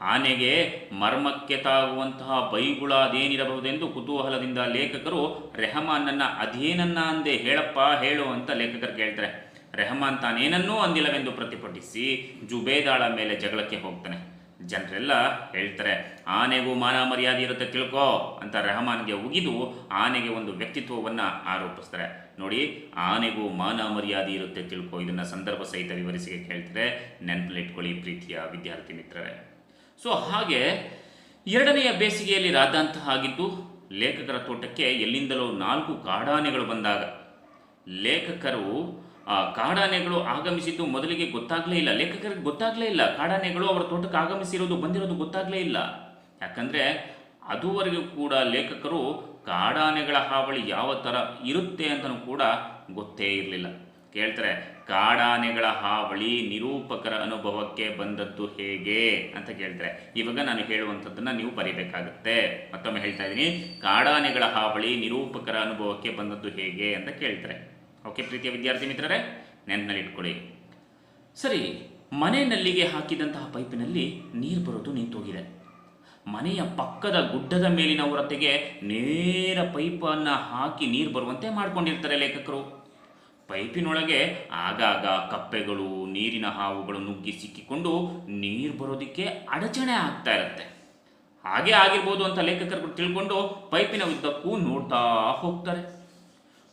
ಆನೆಗೆ ಮರ್ಮಕ್ಕೆ ತಾಗುವಂತಹ ಬೈಗುಳ ಅದೇನಿರಬಹುದೆಂದು ಕುತೂಹಲದಿಂದ ಲೇಖಕರು ರೆಹಮಾನನ್ನ ಅದೇನನ್ನ ಅಂದೆ ಹೇಳಪ್ಪ, ಹೇಳು ಅಂತ ಲೇಖಕರು ಕೇಳ್ತಾರೆ. ರೆಹಮಾನ್ ತಾನೇನನ್ನೂ ಅಂದಿಲ್ಲವೆಂದು ಪ್ರತಿಭಟಿಸಿ ಜುಬೇದಾಳ ಮೇಲೆ ಜಗಳಕ್ಕೆ ಹೋಗ್ತಾನೆ. ಜನರೆಲ್ಲ ಹೇಳ್ತಾರೆ, ಆನೆಗೂ ಮಾನ ಮರ್ಯಾದೆ ಇರುತ್ತೆ ತಿಳ್ಕೋ ಅಂತ ರೆಹಮಾನ್ಗೆ ಉಗಿದು ಆನೆಗೆ ಒಂದು ವ್ಯಕ್ತಿತ್ವವನ್ನು ಆರೋಪಿಸ್ತಾರೆ. ನೋಡಿ, ಆನೆಗೂ ಮಾನ ಮರ್ಯಾದೆ ಇರುತ್ತೆ ತಿಳ್ಕೋ ಇದನ್ನು ಸಂದರ್ಭ ಸಹಿತ ವಿವರಿಸಿಗೆ ಕೇಳ್ತಾರೆ. ನೆನಪಲ್ಲಿಟ್ಕೊಳ್ಳಿ ಪ್ರೀತಿಯ ವಿದ್ಯಾರ್ಥಿ ಮಿತ್ರರೇ. ಸೊ ಹಾಗೆ ಎರಡನೆಯ ಬೇಸಿಗೆಯಲ್ಲಿ ರಾದಂತಹ ಆಗಿದ್ದು ಲೇಖಕರ ತೋಟಕ್ಕೆ ಎಲ್ಲಿಂದಲೋ ನಾಲ್ಕು ಕಾಡಾನೆಗಳು ಬಂದಾಗ. ಲೇಖಕರು ಆ ಕಾಡಾನೆಗಳು ಆಗಮಿಸಿದ್ದು ಮೊದಲಿಗೆ ಗೊತ್ತಾಗಲೇ ಇಲ್ಲ. ಲೇಖಕರಿಗೆ ಗೊತ್ತಾಗಲೇ ಇಲ್ಲ. ಕಾಡಾನೆಗಳು ಅವರ ತೋಟಕ್ಕೆ ಆಗಮಿಸಿರೋದು, ಬಂದಿರೋದು ಗೊತ್ತಾಗಲೇ ಇಲ್ಲ. ಯಾಕಂದರೆ ಅದುವರೆಗೂ ಕೂಡ ಲೇಖಕರು ಕಾಡಾನೆಗಳ ಹಾವಳಿ ಯಾವ ಥರ ಇರುತ್ತೆ ಅಂತಲೂ ಕೂಡ ಗೊತ್ತೇ ಇರಲಿಲ್ಲ. ಕೇಳ್ತಾರೆ, ಕಾಡಾನೆಗಳ ಹಾವಳಿ ನಿರೂಪಕರ ಅನುಭವಕ್ಕೆ ಬಂದದ್ದು ಹೇಗೆ ಅಂತ ಕೇಳ್ತಾರೆ. ಇವಾಗ ನಾನು ಹೇಳುವಂಥದ್ದನ್ನ ನೀವು ಬರೀಬೇಕಾಗುತ್ತೆ. ಮತ್ತೊಮ್ಮೆ ಹೇಳ್ತಾ ಇದ್ದೀನಿ, ಕಾಡಾನೆಗಳ ಹಾವಳಿ ನಿರೂಪಕರ ಅನುಭವಕ್ಕೆ ಬಂದದ್ದು ಹೇಗೆ ಅಂತ ಕೇಳ್ತಾರೆ. ಓಕೆ ಪ್ರೀತಿಯ ವಿದ್ಯಾರ್ಥಿ ಮಿತ್ರರೇ ನೆನಪಿನಲ್ಲಿ ಇಟ್ಕೊಳ್ಳಿ ಸರಿ, ಮನೆ ನಲ್ಲಿಗೆ ಹಾಕಿದಂತಹ ಪೈಪಿನಲ್ಲಿ ನೀರು ಬರೋದು ನಿಂತೋಗಿದೆ. ಮನೆಯ ಪಕ್ಕದ ಗುಡ್ಡದ ಮೇಲಿನ ಹೊರತೆಗೆ ನೇರ ಪೈಪನ್ನು ಹಾಕಿ ನೀರು ಬರುವಂತೆ ಮಾಡ್ಕೊಂಡಿರ್ತಾರೆ ಲೇಖಕರು. ಪೈಪಿನೊಳಗೆ ಆಗಾಗ ಕಪ್ಪೆಗಳು, ನೀರಿನ ಹಾವುಗಳು ನುಗ್ಗಿ ಸಿಕ್ಕಿಕೊಂಡು ನೀರು ಬರೋದಕ್ಕೆ ಅಡಚಣೆ ಆಗ್ತಾ ಇರುತ್ತೆ. ಹಾಗೆ ಆಗಿರ್ಬೋದು ಅಂತ ಲೇಖಕರು ತಿಳ್ಕೊಂಡು ಪೈಪಿನ ಉದ್ದಕ್ಕೂ ನೋಡ್ತಾ ಹೋಗ್ತಾರೆ.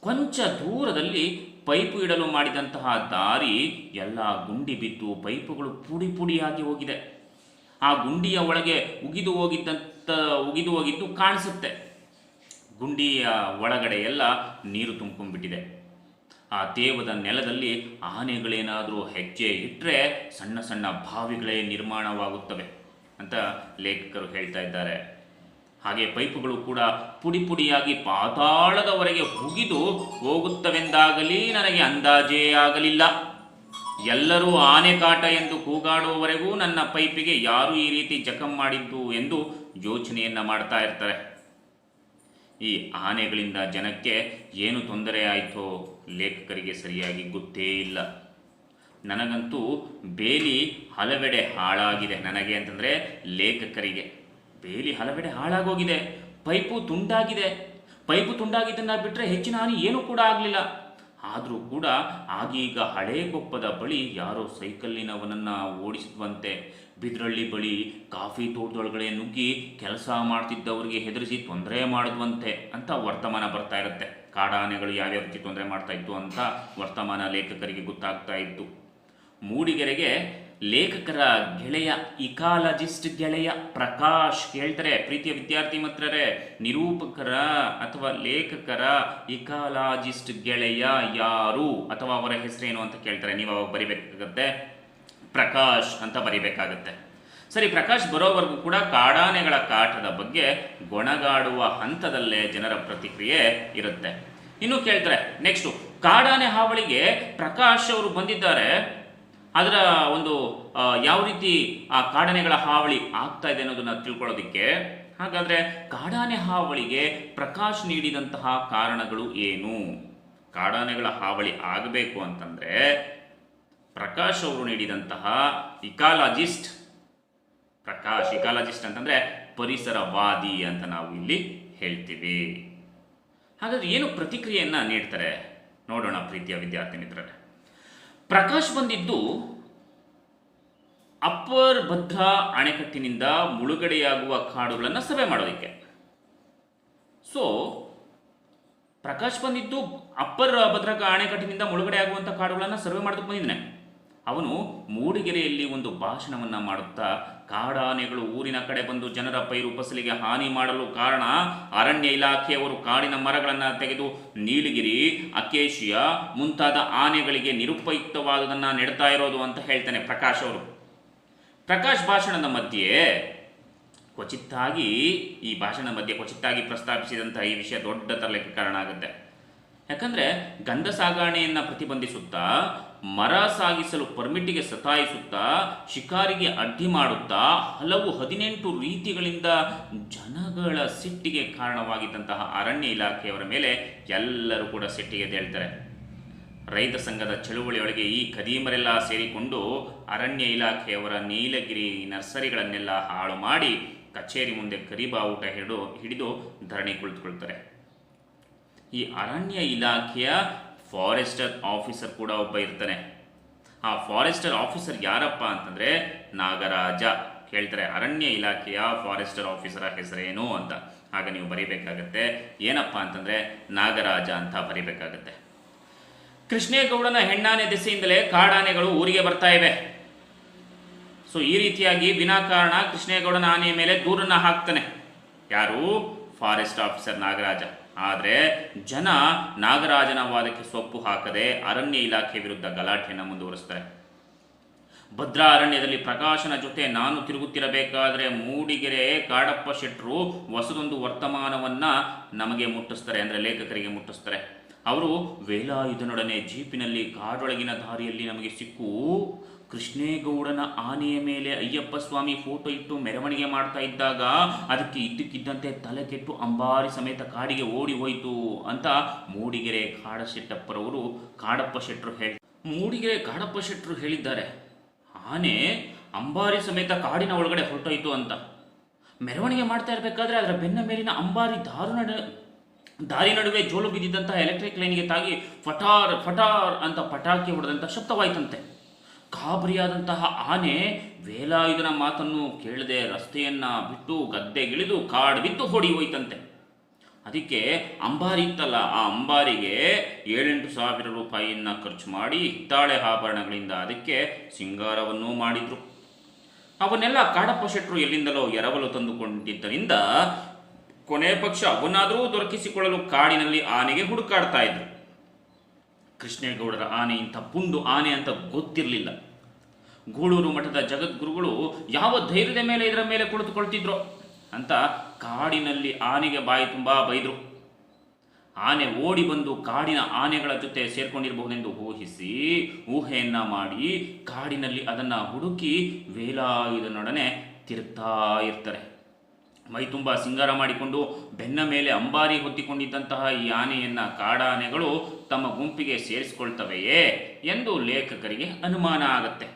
ಕೊಂಚ ದೂರದಲ್ಲಿ ಪೈಪು ಇಡಲು ಮಾಡಿದಂತಹ ದಾರಿ ಎಲ್ಲ ಗುಂಡಿ ಬಿದ್ದು ಪೈಪುಗಳು ಪುಡಿ ಪುಡಿಯಾಗಿ ಹೋಗಿದೆ. ಆ ಗುಂಡಿಯ ಒಳಗೆ ಉಗಿದು ಹೋಗಿದ್ದಂತ, ಉಗಿದು ಹೋಗಿದ್ದು ಕಾಣಿಸುತ್ತೆ. ಗುಂಡಿಯ ಒಳಗಡೆ ಎಲ್ಲ ನೀರು ತುಂಬ್ಕೊಂಡ್ಬಿಟ್ಟಿದೆ. ಆ ದೇವದ ನೆಲದಲ್ಲಿ ಆನೆಗಳೇನಾದರೂ ಹೆಜ್ಜೆ ಇಟ್ಟರೆ ಸಣ್ಣ ಸಣ್ಣ ಬಾವಿಗಳೇ ನಿರ್ಮಾಣವಾಗುತ್ತವೆ ಅಂತ ಲೇಖಕರು ಹೇಳ್ತಾ ಇದ್ದಾರೆ. ಹಾಗೆ ಪೈಪುಗಳು ಕೂಡ ಪುಡಿ ಪುಡಿಯಾಗಿ ಪಾತಾಳದವರೆಗೆ ಹುಗಿದು ಹೋಗುತ್ತವೆಂದಾಗಲಿ ನನಗೆ ಅಂದಾಜೇ ಆಗಲಿಲ್ಲ. ಎಲ್ಲರೂ ಆನೆ ಕಾಟ ಎಂದು ಕೂಗಾಡುವವರೆಗೂ ನನ್ನ ಪೈಪಿಗೆ ಯಾರು ಈ ರೀತಿ ಜಖಂ ಮಾಡಿದ್ದು ಎಂದು ಯೋಚನೆಯನ್ನ ಮಾಡ್ತಾ ಇರ್ತಾರೆ. ಈ ಆನೆಗಳಿಂದ ಜನಕ್ಕೆ ಏನು ತೊಂದರೆ ಆಯಿತೋ ಲೇಖಕರಿಗೆ ಸರಿಯಾಗಿ ಗೊತ್ತೇ ಇಲ್ಲ. ನನಗಂತೂ ಬೇಲಿ ಹಲವೆಡೆ ಹಾಳಾಗಿದೆ ನನಗೆ ಅಂತಂದರೆ ಲೇಖಕರಿಗೆ. ಬೇಲಿ ಹಲವೆಡೆ ಹಾಳಾಗೋಗಿದೆ. ಪೈಪು ತುಂಡಾಗಿದೆ. ಪೈಪು ತುಂಡಾಗಿದ್ದನ್ನು ಬಿಟ್ಟರೆ ಹೆಚ್ಚಿನ ಹಾನಿ ಏನೂ ಕೂಡ ಆಗಲಿಲ್ಲ. ಆದರೂ ಕೂಡ ಆಗೀಗ ಹಳೇ ಕೊಪ್ಪದ ಬಳಿ ಯಾರೋ ಸೈಕಲ್ಲಿನವನನ್ನು ಓಡಿಸುವಂತೆ ಬಿದ್ರಳ್ಳಿ ಬಳಿ ಕಾಫಿ ತೋಟದೊಳಗಡೆ ನುಗ್ಗಿ ಕೆಲಸ ಮಾಡ್ತಿದ್ದವರಿಗೆ ಹೆದರಿಸಿ ತೊಂದರೆ ಮಾಡಿದ್ವಂತೆ ಅಂತ ವರ್ತಮಾನ ಬರ್ತಾ ಇರುತ್ತೆ. ಕಾಡಾನೆಗಳು ಯಾವ್ಯಾವ ರೀತಿ ತೊಂದರೆ ಮಾಡ್ತಾ ಇತ್ತು ಅಂತ ವರ್ತಮಾನ ಲೇಖಕರಿಗೆ ಗೊತ್ತಾಗ್ತಾ ಇತ್ತು. ಮೂಡಿಗೆರೆಗೆ ಲೇಖಕರ ಗೆಳೆಯ, ಇಕಾಲಜಿಸ್ಟ್ ಗೆಳೆಯ ಪ್ರಕಾಶ್ ಹೇಳ್ತಾರೆ. ಪ್ರೀತಿಯ ವಿದ್ಯಾರ್ಥಿ ಮಿತ್ರರೇ, ನಿರೂಪಕರ ಅಥವಾ ಲೇಖಕರ ಇಕಾಲಜಿಸ್ಟ್ ಗೆಳೆಯ ಯಾರು ಅಥವಾ ಅವರ ಹೆಸರೇನು ಅಂತ ಕೇಳ್ತಾರೆ. ನೀವು ಅವಾಗ ಬರಿಬೇಕಾಗತ್ತೆ. ಪ್ರಕಾಶ್ ಅಂತ ಬರಿಬೇಕಾಗತ್ತೆ. ಸರಿ, ಪ್ರಕಾಶ್ ಬರೋವರೆಗೂ ಕೂಡ ಕಾಡಾನೆಗಳ ಕಾಟದ ಬಗ್ಗೆ ಗೊಣಗಾಡುವ ಹಂತದಲ್ಲೇ ಜನರ ಪ್ರತಿಕ್ರಿಯೆ ಇರುತ್ತೆ. ಇನ್ನು ಕೇಳ್ತಾರೆ ನೆಕ್ಸ್ಟು ಕಾಡಾನೆ ಹಾವಳಿಗೆ ಪ್ರಕಾಶ್ ಅವರು ಬಂದಿದ್ದಾರೆ. ಅದರ ಒಂದು ಯಾವ ರೀತಿ ಆ ಕಾಡಾನೆಗಳ ಹಾವಳಿ ಆಗ್ತಾ ಇದೆ ಅನ್ನೋದನ್ನ ತಿಳ್ಕೊಳ್ಳೋದಿಕ್ಕೆ, ಹಾಗಾದ್ರೆ ಕಾಡಾನೆ ಹಾವಳಿಗೆ ಪ್ರಕಾಶ್ ನೀಡಿದಂತಹ ಕಾರಣಗಳು ಏನು? ಕಾಡಾನೆಗಳ ಹಾವಳಿ ಆಗಬೇಕು ಅಂತಂದ್ರೆ ಪ್ರಕಾಶ್ ಅವರು ನೀಡಿದಂತಹ ಇಕಾಲಜಿಸ್ಟ್, ಪ್ರಕಾಶ್ ಇಕಾಲಜಿಸ್ಟ್ ಅಂತಂದ್ರೆ ಪರಿಸರವಾದಿ ಅಂತ ನಾವು ಇಲ್ಲಿ ಹೇಳ್ತೀವಿ. ಹಾಗಾದ್ರೆ ಏನು ಪ್ರತಿಕ್ರಿಯೆಯನ್ನು ನೀಡ್ತಾರೆ? ನೋಡೋಣ ಪ್ರೀತಿಯ ವಿದ್ಯಾರ್ಥಿ ಮಿತ್ರರೇ. ಪ್ರಕಾಶ್ ಬಂದಿದ್ದು ಅಪ್ಪರ್ ಭದ್ರಾ ಅಣೆಕಟ್ಟಿನಿಂದ ಮುಳುಗಡೆಯಾಗುವ ಕಾಡುಗಳನ್ನು ಸಭೆ ಮಾಡೋದಕ್ಕೆ. ಸೊ ಪ್ರಕಾಶ್ ಬಂದಿದ್ದು ಅಪ್ಪರ್ ಭದ್ರಾ ಅಣೆಕಟ್ಟಿನಿಂದ ಮುಳುಗಡೆ ಆಗುವಂಥ ಕಾಡುಗಳನ್ನು ಸರ್ವೆ ಮಾಡೋದಕ್ಕೆ ಬಂದಿದ್ದಾನೆ. ಅವನು ಮೂಡಿಗೆರೆಯಲ್ಲಿ ಒಂದು ಭಾಷಣವನ್ನು ಮಾಡುತ್ತಾ, ಕಾಡಾನೆಗಳು ಊರಿನ ಕಡೆ ಬಂದು ಜನರ ಪೈರು ಫಸಲಿಗೆ ಹಾನಿ ಮಾಡಲು ಕಾರಣ ಅರಣ್ಯ ಇಲಾಖೆಯವರು ಕಾಡಿನ ಮರಗಳನ್ನು ತೆಗೆದು ನೀಲಗಿರಿ, ಅಕೇಶಿಯ ಮುಂತಾದ ಆನೆಗಳಿಗೆ ನಿರುಪಯುಕ್ತವಾದುದನ್ನು ನೆಡ್ತಾ ಇರೋದು ಅಂತ ಹೇಳ್ತಾನೆ ಪ್ರಕಾಶ್ ಅವರು. ಪ್ರಕಾಶ್ ಭಾಷಣದ ಮಧ್ಯೆ ಕ್ವಚಿತ್ತಾಗಿ ಈ ಭಾಷಣದ ಮಧ್ಯೆ ಕ್ವಚಿತ್ತಾಗಿ ಪ್ರಸ್ತಾಪಿಸಿದಂತಹ ಈ ವಿಷಯ ದೊಡ್ಡ ತರಲಿಕ್ಕೆ ಕಾರಣ ಆಗುತ್ತೆ. ಯಾಕಂದ್ರೆ ಗಂಧ ಸಾಗಾಣೆಯನ್ನ ಪ್ರತಿಬಂಧಿಸುತ್ತಾ, ಮರ ಸಾಗಿಸಲು ಪರ್ಮಿಟ್ಟಿಗೆ ಸತಾಯಿಸುತ್ತಾ, ಶಿಕಾರಿಗೆ ಅಡ್ಡಿ ಮಾಡುತ್ತಾ, ಹಲವು ಹದಿನೆಂಟು ರೀತಿಗಳಿಂದ ಜನಗಳ ಸಿಟ್ಟಿಗೆ ಕಾರಣವಾಗಿದ್ದಂತಹ ಅರಣ್ಯ ಇಲಾಖೆಯವರ ಮೇಲೆ ಎಲ್ಲರೂ ಕೂಡ ಸಿಟ್ಟಿಗೆ ತೇಳ್ತಾರೆ. ರೈತ ಸಂಘದ ಚಳುವಳಿಯೊಳಗೆ ಈ ಕದೀಮರೆಲ್ಲ ಸೇರಿಕೊಂಡು ಅರಣ್ಯ ಇಲಾಖೆಯವರ ನೀಲಗಿರಿ ನರ್ಸರಿಗಳನ್ನೆಲ್ಲ ಹಾಳು ಮಾಡಿ ಕಚೇರಿ ಮುಂದೆ ಕರಿಬಾವುಟ ಹಿಡಿದು ಹಿಡಿದು ಧರಣಿ ಕುಳಿತುಕೊಳ್ತಾರೆ. ಈ ಅರಣ್ಯ ಇಲಾಖೆಯ ಫಾರೆಸ್ಟರ್ ಆಫೀಸರ್ ಕೂಡ ಒಬ್ಬ ಇರ್ತಾನೆ. ಆ ಫಾರೆಸ್ಟರ್ ಆಫೀಸರ್ ಯಾರಪ್ಪ ಅಂತಂದ್ರೆ ನಾಗರಾಜ. ಕೇಳ್ತಾರೆ, ಅರಣ್ಯ ಇಲಾಖೆಯ ಫಾರೆಸ್ಟರ್ ಆಫೀಸರ ಹೆಸರೇನು ಅಂತ. ಆಗ ನೀವು ಬರಿಬೇಕಾಗತ್ತೆ, ಏನಪ್ಪ ಅಂತಂದ್ರೆ ನಾಗರಾಜ ಅಂತ ಬರಿಬೇಕಾಗತ್ತೆ. ಕೃಷ್ಣೇಗೌಡನ ಹೆಣ್ಣಾನೆ ದೆಸೆಯಿಂದಲೇ ಕಾಡಾನೆಗಳು ಊರಿಗೆ ಬರ್ತಾ ಇವೆ. ಸೊ ಈ ರೀತಿಯಾಗಿ ವಿನಾಕಾರಣ ಕೃಷ್ಣೇಗೌಡನ ಆನೆಯ ಮೇಲೆ ದೂರನ್ನು ಹಾಕ್ತಾನೆ. ಯಾರು? Forest officer Nagaraja. ಆದರೆ ಜನ ನಾಗರಾಜನ ವಾದಕ್ಕೆ ಸೊಪ್ಪು ಹಾಕದೆ ಅರಣ್ಯ ಇಲಾಖೆ ವಿರುದ್ಧ ಗಲಾಟೆಯನ್ನು ಮುಂದುವರಿಸ್ತಾರೆ. ಭದ್ರಾ ಅರಣ್ಯದಲ್ಲಿ ಪ್ರಕಾಶನ ಜೊತೆ ನಾನು ತಿರುಗುತ್ತಿರಬೇಕಾದ್ರೆ ಮೂಡಿಗೆರೆ, ಕಾಡಪ್ಪ ಶೆಟ್ರು ಹೊಸದೊಂದು ವರ್ತಮಾನವನ್ನ ನಮಗೆ ಮುಟ್ಟಿಸ್ತಾರೆ ಅಂದರೆ ಲೇಖಕರಿಗೆ ಮುಟ್ಟಿಸ್ತಾರೆ. ಅವರು ವೇಲಾಯುಧನೊಡನೆ ಜೀಪಿನಲ್ಲಿ ಕಾಡೊಳಗಿನ ದಾರಿಯಲ್ಲಿ ನಮಗೆ ಸಿಕ್ಕು ಕೃಷ್ಣೇಗೌಡನ ಆನೆಯ ಮೇಲೆ ಅಯ್ಯಪ್ಪ ಸ್ವಾಮಿ ಫೋಟೋ ಇಟ್ಟು ಮೆರವಣಿಗೆ ಮಾಡ್ತಾ ಇದ್ದಾಗ ಅದಕ್ಕೆ ಇದ್ದಕ್ಕಿದ್ದಂತೆ ತಲೆ ಕೆಟ್ಟು ಅಂಬಾರಿ ಸಮೇತ ಕಾಡಿಗೆ ಓಡಿ ಹೋಯಿತು ಅಂತ ಮೂಡಿಗೆರೆ ಕಾಡಶೆಟ್ಟಪ್ಪರವರು ಕಾಡಪ್ಪ ಶೆಟ್ಟರು ಹೇಳಿ ಮೂಡಿಗೆರೆ ಕಾಡಪ್ಪ ಶೆಟ್ಟರು ಹೇಳಿದ್ದಾರೆ. ಆನೆ ಅಂಬಾರಿ ಸಮೇತ ಕಾಡಿನ ಒಳಗಡೆ ಹೊರಟೋಯ್ತು ಅಂತ. ಮೆರವಣಿಗೆ ಮಾಡ್ತಾ ಇರಬೇಕಾದ್ರೆ ಅದರ ಬೆನ್ನ ಮೇಲಿನ ಅಂಬಾರಿ ದಾರು ನಡು, ದಾರಿ ನಡುವೆ ಜೋಲು ಬಿದ್ದಿದ್ದಂತಹ ಎಲೆಕ್ಟ್ರಿಕ್ ಲೈನ್ಗೆ ತಾಗಿ ಫಟಾರ್ ಫಟಾರ್ ಅಂತ ಪಟಾಕಿ ಹೊಡೆದಂಥ ಶಬ್ದವಾಯ್ತಂತೆ. ಗಾಬರಿಯಾದಂತಹ ಆನೆ ವೇಲಾಯುಧನ ಮಾತನ್ನು ಕೇಳದೆ ರಸ್ತೆಯನ್ನ ಬಿಟ್ಟು ಗದ್ದೆಗಿಳಿದು ಕಾಡು ಬಿದ್ದು ಹೊಡಿ ಹೋಯ್ತಂತೆ. ಅದಕ್ಕೆ ಅಂಬಾರಿ ಇತ್ತಲ್ಲ, ಆ ಅಂಬಾರಿಗೆ ಏಳೆಂಟು ಸಾವಿರ ರೂಪಾಯಿಯನ್ನ ಖರ್ಚು ಮಾಡಿ ಹಿತ್ತಾಳೆ ಆಭರಣಗಳಿಂದ ಅದಕ್ಕೆ ಸಿಂಗಾರವನ್ನೂ ಮಾಡಿದ್ರು. ಅವನ್ನೆಲ್ಲ ಕಾಡಪ್ಪ ಶೆಟ್ಟರು ಎಲ್ಲಿಂದಲೋ ಎರವಲು ತಂದುಕೊಂಡಿದ್ದರಿಂದ ಕೊನೆ ಪಕ್ಷ ಅವನಾದರೂ ದೊರಕಿಸಿಕೊಳ್ಳಲು ಕಾಡಿನಲ್ಲಿ ಆನೆಗೆ ಹುಡುಕಾಡ್ತಾ ಇದ್ರು. ಕೃಷ್ಣೇಗೌಡರ ಆನೆ ಇಂಥ ಪುಂಡು ಆನೆ ಅಂತ ಗೊತ್ತಿರಲಿಲ್ಲ. ಗೂಳೂರು ಮಠದ ಜಗದ್ಗುರುಗಳು ಯಾವ ಧೈರ್ಯದ ಮೇಲೆ ಇದರ ಮೇಲೆ ಕುಳಿತುಕೊಳ್ತಿದ್ರು ಅಂತ ಕಾಡಿನಲ್ಲಿ ಆನೆಗೆ ಬಾಯಿ ತುಂಬ ಬೈದರು. ಆನೆ ಓಡಿ ಬಂದು ಕಾಡಿನ ಆನೆಗಳ ಜೊತೆ ಸೇರ್ಕೊಂಡಿರಬಹುದೆಂದು ಊಹಿಸಿ ಊಹೆಯನ್ನ ಮಾಡಿ ಕಾಡಿನಲ್ಲಿ ಅದನ್ನ ಹುಡುಕಿ ವೇಲಾಯುಧನೊಡನೆ ತಿರುಗ್ತಾ ಇರ್ತಾರೆ. ಮೈ ತುಂಬ ಸಿಂಗಾರ ಮಾಡಿಕೊಂಡು ಬೆನ್ನ ಮೇಲೆ ಅಂಬಾರಿ ಹೊತ್ತಿಕೊಂಡಿದ್ದಂತಹ ಈ ಆನೆಯನ್ನು ಕಾಡಾನೆಗಳು ತಮ್ಮ ಗುಂಪಿಗೆ ಸೇರಿಸಿಕೊಳ್ತವೆಯೇ ಎಂದು ಲೇಖಕರಿಗೆ ಅನುಮಾನ ಆಗತ್ತೆ.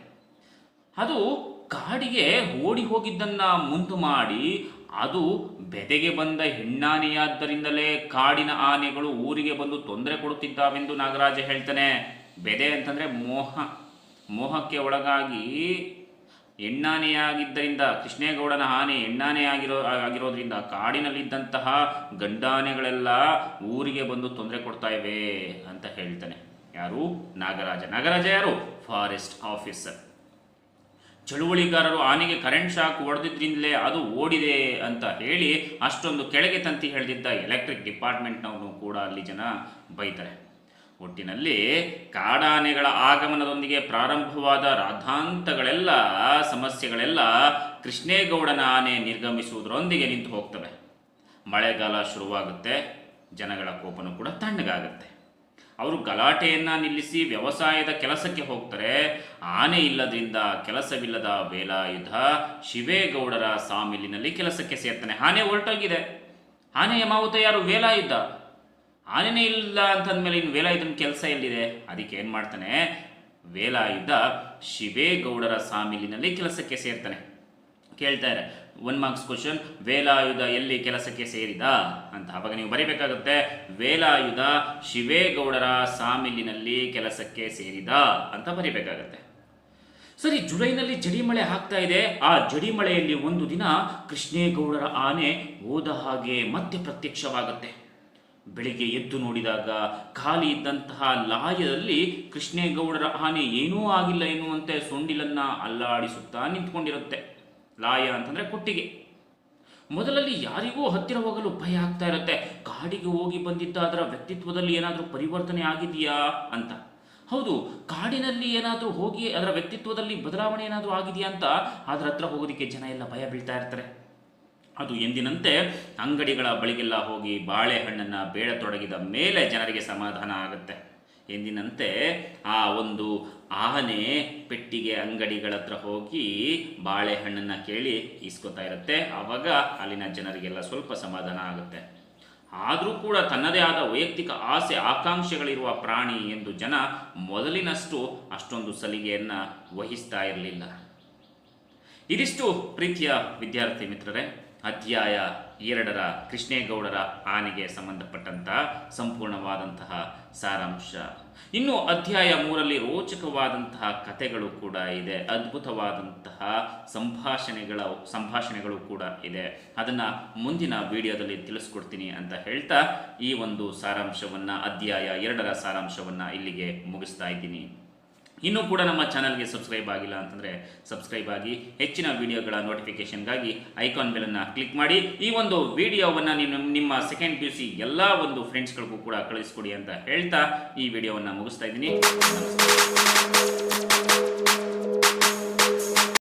ಅದು ಕಾಡಿಗೆ ಓಡಿ ಹೋಗಿದ್ದನ್ನ ಮುಂದು ಮಾಡಿ ಅದು ಬೆದೆಗೆ ಬಂದ ಹೆಣ್ಣಾನೆಯಾದ್ದರಿಂದಲೇ ಕಾಡಿನ ಆನೆಗಳು ಊರಿಗೆ ಬಂದು ತೊಂದರೆ ಕೊಡುತ್ತಿದ್ದಾವೆಂದು ನಾಗರಾಜ ಹೇಳ್ತಾನೆ. ಬೆದೆ ಅಂತಂದ್ರೆ ಮೋಹ. ಮೋಹಕ್ಕೆ ಒಳಗಾಗಿ ಹೆಣ್ಣಾನೆಯಾಗಿದ್ದರಿಂದ, ಕೃಷ್ಣೇಗೌಡನ ಆನೆ ಎಣ್ಣಾನೆಯಾಗಿರೋ ಆಗಿರೋ ಆಗಿರೋದ್ರಿಂದ ಕಾಡಿನಲ್ಲಿದ್ದಂತಹ ಗಂಡಾನೆಗಳೆಲ್ಲ ಊರಿಗೆ ಬಂದು ತೊಂದರೆ ಕೊಡ್ತಾ ಇವೆ ಅಂತ ಹೇಳ್ತಾನೆ. ಯಾರು? ನಾಗರಾಜ. ನಾಗರಾಜ ಯಾರು? Forest officer. ಚಳುವಳಿಗಾರರು ಆನೆಗೆ ಕರೆಂಟ್ ಶಾಕ್ ಹೊಡೆದಿದ್ರಿಂದಲೇ ಅದು ಓಡಿದೆ ಅಂತ ಹೇಳಿ ಅಷ್ಟೊಂದು ಕೆಳಗೆ ತಂತಿ ಹೇಳ್ದಿದ್ದ ಎಲೆಕ್ಟ್ರಿಕ್ ಡಿಪಾರ್ಟ್ಮೆಂಟ್ನವನು ಕೂಡ ಅಲ್ಲಿ ಜನ ಬೈತಾರೆ. ಒಟ್ಟಿನಲ್ಲಿ ಕಾಡಾನೆಗಳ ಆಗಮನದೊಂದಿಗೆ ಪ್ರಾರಂಭವಾದ ರಾಧಾಂತಗಳೆಲ್ಲ, ಸಮಸ್ಯೆಗಳೆಲ್ಲ ಕೃಷ್ಣೇಗೌಡನ ಆನೆ ನಿರ್ಗಮಿಸುವುದರೊಂದಿಗೆ ನಿಂತು ಹೋಗ್ತವೆ. ಮಳೆಗಾಲ ಶುರುವಾಗುತ್ತೆ, ಜನಗಳ ಕೋಪನೂ ಕೂಡ ತಣ್ಣಗಾಗುತ್ತೆ. ಅವರು ಗಲಾಟೆಯನ್ನು ನಿಲ್ಲಿಸಿ ವ್ಯವಸಾಯದ ಕೆಲಸಕ್ಕೆ ಹೋಗ್ತಾರೆ. ಆನೆ ಇಲ್ಲದ್ರಿಂದ ಕೆಲಸವಿಲ್ಲದ ವೇಲಾಯುಧ ಶಿವೇಗೌಡರ ಸಾಮಿಲಿನಲ್ಲಿ ಕೆಲಸಕ್ಕೆ ಸೇರ್ತಾನೆ. ಆನೆ ಹೊರಟೋಗಿದೆ ಆನೆಯ ಮಾವುತ ಯಾರು? ವೇಲಾಯುಧ ಆನೆನೇ ಇಲ್ಲ ಅಂತಂದ್ಮೇಲೆ ಇನ್ನು ವೇಲಾಯುಧನ ಕೆಲಸ ಎಲ್ಲಿದೆ? ಅದಕ್ಕೆ ಏನು ಮಾಡ್ತಾನೆ? ವೇಲಾಯುಧ ಶಿವೇಗೌಡರ ಸಾಮಿಲಿನಲ್ಲಿ ಕೆಲಸಕ್ಕೆ ಸೇರ್ತಾನೆ. ಕೇಳ್ತಾರೆ ಒನ್ ಮಾರ್ಕ್ಸ್ ಕ್ವಶನ್ ವೇಲಾಯುಧ ಎಲ್ಲಿ ಕೆಲಸಕ್ಕೆ ಸೇರಿದ? ಅಂತ. ಅವಾಗ ನೀವು ಬರೀಬೇಕಾಗುತ್ತೆ. ವೇಲಾಯುಧ ಶಿವೇಗೌಡರ ಸಾಮಿಲಿನಲ್ಲಿ ಕೆಲಸಕ್ಕೆ ಸೇರಿದ ಅಂತ ಬರೀಬೇಕಾಗತ್ತೆ. ಸರಿ, ಜುಲೈನಲ್ಲಿ ಜಡಿ ಮಳೆ ಆಗ್ತಾ ಇದೆ. ಆ ಜಡಿ ಮಳೆಯಲ್ಲಿ ಒಂದು ದಿನ ಕೃಷ್ಣೇಗೌಡರ ಆನೆ ಹೋದ ಹಾಗೆ ಮತ್ತೆ ಪ್ರತ್ಯಕ್ಷವಾಗುತ್ತೆ. ಬೆಳಿಗ್ಗೆ ಎದ್ದು ನೋಡಿದಾಗ ಖಾಲಿ ಇದ್ದಂತಹ ಲಾಯದಲ್ಲಿ ಕೃಷ್ಣೇಗೌಡರ ಆನೆ ಏನೂ ಆಗಿಲ್ಲ ಎನ್ನುವಂತೆ ಸೊಂಡಿಲನ್ನ ಅಲ್ಲಾಡಿಸುತ್ತಾ ನಿಂತ್ಕೊಂಡಿರುತ್ತೆ. ಲಾಯ ಅಂತಂದ್ರೆ ಕೊಟ್ಟಿಗೆ. ಮೊದಲಲ್ಲಿ ಯಾರಿಗೂ ಹತ್ತಿರ ಹೋಗಲು ಭಯ ಆಗ್ತಾ ಇರುತ್ತೆ. ಕಾಡಿಗೆ ಹೋಗಿ ಬಂದಿದ್ದ ಅದರ ವ್ಯಕ್ತಿತ್ವದಲ್ಲಿ ಏನಾದರೂ ಪರಿವರ್ತನೆ ಆಗಿದೆಯಾ ಅಂತ. ಹೌದು, ಕಾಡಿನಲ್ಲಿ ಏನಾದರೂ ಹೋಗಿ ಅದರ ವ್ಯಕ್ತಿತ್ವದಲ್ಲಿ ಬದಲಾವಣೆ ಏನಾದರೂ ಆಗಿದೆಯಾ ಅಂತ? ಅದರ ಹತ್ರ ಹೋಗೋದಕ್ಕೆ ಜನ ಎಲ್ಲ ಭಯ ಬೀಳ್ತಾ ಇರ್ತಾರೆ. ಅದು ಎಂದಿನಂತೆ ಅಂಗಡಿಗಳ ಬಳಿಗೆಲ್ಲ ಹೋಗಿ ಬಾಳೆಹಣ್ಣನ್ನು ಬೇಡತೊಡಗಿದ ಮೇಲೆ ಜನರಿಗೆ ಸಮಾಧಾನ ಆಗುತ್ತೆ. ಎಂದಿನಂತೆ ಆ ಒಂದು ಆನೆ ಪೆಟ್ಟಿಗೆ ಅಂಗಡಿಗಳ ಹತ್ರ ಹೋಗಿ ಬಾಳೆಹಣ್ಣನ್ನು ಕೇಳಿ ಇಸ್ಕೊತಾ ಇರುತ್ತೆ. ಆವಾಗ ಅಲ್ಲಿನ ಜನರಿಗೆಲ್ಲ ಸ್ವಲ್ಪ ಸಮಾಧಾನ ಆಗುತ್ತೆ. ಆದರೂ ಕೂಡ ತನ್ನದೇ ಆದ ವೈಯಕ್ತಿಕ ಆಸೆ, ಆಕಾಂಕ್ಷೆಗಳಿರುವ ಪ್ರಾಣಿ ಎಂದು ಜನ ಮೊದಲಿನಷ್ಟು ಅಷ್ಟೊಂದು ಸಲಿಗೆಯನ್ನು ವಹಿಸ್ತಾ ಇರಲಿಲ್ಲ. ಇದಿಷ್ಟು ಪ್ರೀತಿಯ ವಿದ್ಯಾರ್ಥಿ ಮಿತ್ರರೇ. ಅಧ್ಯಾಯ ಎರಡರ ಕೃಷ್ಣೇಗೌಡರ ಆನೆಗೆ ಸಂಬಂಧಪಟ್ಟಂತಹ ಸಂಪೂರ್ಣವಾದಂತಹ ಸಾರಾಂಶ. ಇನ್ನು ಅಧ್ಯಾಯ ಮೂರಲ್ಲಿ ರೋಚಕವಾದಂತಹ ಕಥೆಗಳು ಕೂಡ ಇದೆ. ಅದ್ಭುತವಾದಂತಹ ಸಂಭಾಷಣೆಗಳ, ಸಂಭಾಷಣೆಗಳು ಕೂಡ ಇದೆ. ಅದನ್ನು ಮುಂದಿನ ವಿಡಿಯೋದಲ್ಲಿ ತಿಳಿಸ್ಕೊಡ್ತೀನಿ ಅಂತ ಹೇಳ್ತಾ ಈ ಒಂದು ಸಾರಾಂಶವನ್ನು, ಅಧ್ಯಾಯ ಎರಡರ ಸಾರಾಂಶವನ್ನು ಇಲ್ಲಿಗೆ ಮುಗಿಸ್ತಾ ಇದ್ದೀನಿ. ಇನ್ನೂ ಕೂಡ ನಮ್ಮ ಚಾನಲ್ಗೆ ಸಬ್ಸ್ಕ್ರೈಬ್ ಆಗಿಲ್ಲ ಅಂತಂದರೆ ಸಬ್ಸ್ಕ್ರೈಬ್ ಆಗಿ ಹೆಚ್ಚಿನ ವಿಡಿಯೋಗಳ ನೋಟಿಫಿಕೇಷನ್ಗಾಗಿ ಐಕಾನ್ ಬೆಲನ್ನು ಕ್ಲಿಕ್ ಮಾಡಿ. ಈ ಒಂದು ವಿಡಿಯೋವನ್ನು ನಿಮ್ಮ ನಿಮ್ಮ ಸೆಕೆಂಡ್ ಪಿ ಯು ಸಿ ಎಲ್ಲ ಒಂದು ಫ್ರೆಂಡ್ಸ್ಗಳಿಗೂ ಕೂಡ ಕಳಿಸ್ಕೊಡಿ ಅಂತ ಹೇಳ್ತಾ ಈ ವಿಡಿಯೋವನ್ನು ಮುಗಿಸ್ತಾ ಇದ್ದೀನಿ.